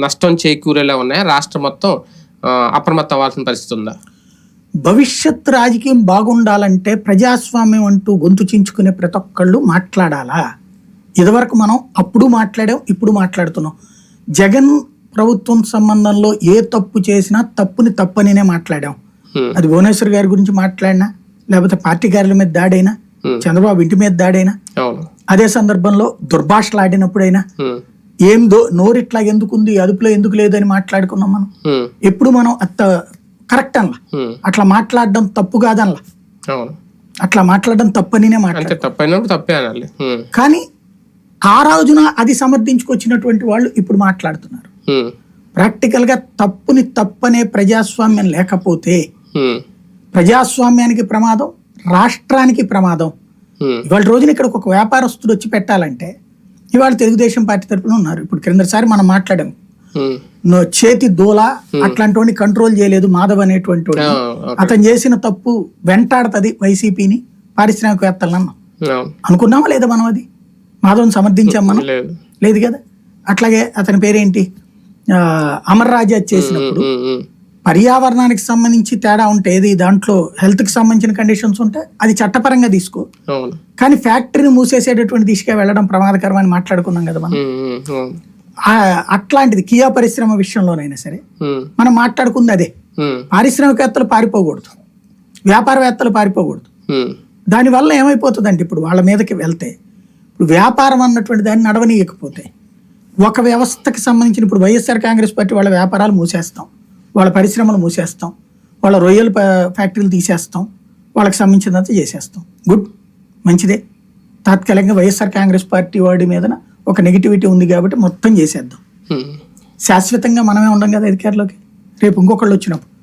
నష్టం చేకూరేలా ఉన్నాయా. రాష్ట్రం మొత్తం అప్రమత్తం అవ్వాల్సిన పరిస్థితి ఉందా? భవిష్యత్ రాజకీయం బాగుండాలంటే ప్రజాస్వామ్యం అంటూ గొంతు చించుకునే ప్రతి ఒక్కళ్ళు మాట్లాడాలా? ఇదివరకు మనం అప్పుడు మాట్లాడాం ఇప్పుడు మాట్లాడుతున్నాం. జగన్ ప్రభుత్వం సంబంధంలో ఏ తప్పు చేసినా తప్పుని తప్పనినే మాట్లాడాం. అది భువనేశ్వర్ గారి గురించి మాట్లాడినా లేకపోతే పార్టీ కార్యాలయం మీద దాడైనా. చంద్రబాబు ఇంటి మీద దాడైనా అదే సందర్భంలో దుర్భాషలు ఆడినప్పుడైనా హ్మ్. ఏం దో నోరిట్లా ఎందుకుంది అదుపులో ఎందుకు లేదని మాట్లాడుకున్నాం మనం. ఎప్పుడు మనం అత్త కరెక్ట్ అనలా. అట్లా మాట్లాడడం తప్పు కాదనలా అట్లా మాట్లాడడం తప్పనినే మాట్లాడ అంతే తప్పైనప్పుడు తప్పే అనాలి. కానీ ఆ రోజున అది సమర్థించుకొచ్చినటువంటి వాళ్ళు ఇప్పుడు మాట్లాడుతున్నారు. ప్రాక్టికల్గా తప్పుని తప్పనే ప్రజాస్వామ్యం లేకపోతే. ప్రజాస్వామ్యానికి ప్రమాదం రాష్ట్రానికి ప్రమాదం. ఇవాళ రోజున ఇక్కడ ఒక వ్యాపారస్తుడు వచ్చి పెట్టాలంటే ఇవాళ తెలుగుదేశం పార్టీ తరపున ఉన్నారు. ఇప్పుడు క్రిందసారి మనం మాట్లాడాం. చేతి దోల అట్లాంటి కంట్రోల్ చేయలేదు మాధవ్ అనేటువంటి. అతను చేసిన తప్పు వెంటాడుతుంది వైసీపీని పారిశ్రామికవేత్తలను అన్నాం. అనుకున్నామా లేదా మనం అది? మాధవన్ సమర్థించాం మనం? లేదు. కదా? అట్లాగే అతని పేరేంటి? ఆ, అమర్ రాజా చేసినప్పుడు. పర్యావరణానికి సంబంధించి తేడా ఉంటే ఏది? దాంట్లో హెల్త్కి సంబంధించిన కండిషన్స్ ఉంటే అది చట్టపరంగా తీసుకో. కానీ ఫ్యాక్టరీని మూసేసేటటువంటి దిశగా వెళ్ళడం ప్రమాదకరం అని మాట్లాడుకున్నాం కదా మనం. అట్లాంటిది కియా పరిశ్రమ విషయంలోనైనా సరే. మనం మాట్లాడుకుంది అదే. పారిశ్రామికవేత్తలు పారిపోకూడదు. వ్యాపారవేత్తలు పారిపోకూడదు. దానివల్ల ఏమైపోతుందంటే ఇప్పుడు వాళ్ళ మీదకి వెళ్తే ఇప్పుడు వ్యాపారం అన్నటువంటి దాన్ని నడవనీయకపోతే ఒక వ్యవస్థకి సంబంధించిన ఇప్పుడు వైఎస్ఆర్ కాంగ్రెస్ పార్టీ వాళ్ళ వ్యాపారాలు మూసేస్తాం. వాళ్ళ పరిశ్రమలు మూసేస్తాం. వాళ్ళ రొయ్యల ఫ్యాక్టరీలు తీసేస్తాం. వాళ్ళకి సంబంధించినంత చేసేస్తాం. గుడ్. మంచిదే. తాత్కాలికంగా వైఎస్ఆర్ కాంగ్రెస్ పార్టీ వాడి మీద ఒక నెగిటివిటీ ఉంది కాబట్టి మొత్తం చేసేద్దాం. శాశ్వతంగా మనమే ఉండం కదా అధికారంలోకి. రేపు ఇంకొకళ్ళు వచ్చినప్పుడు.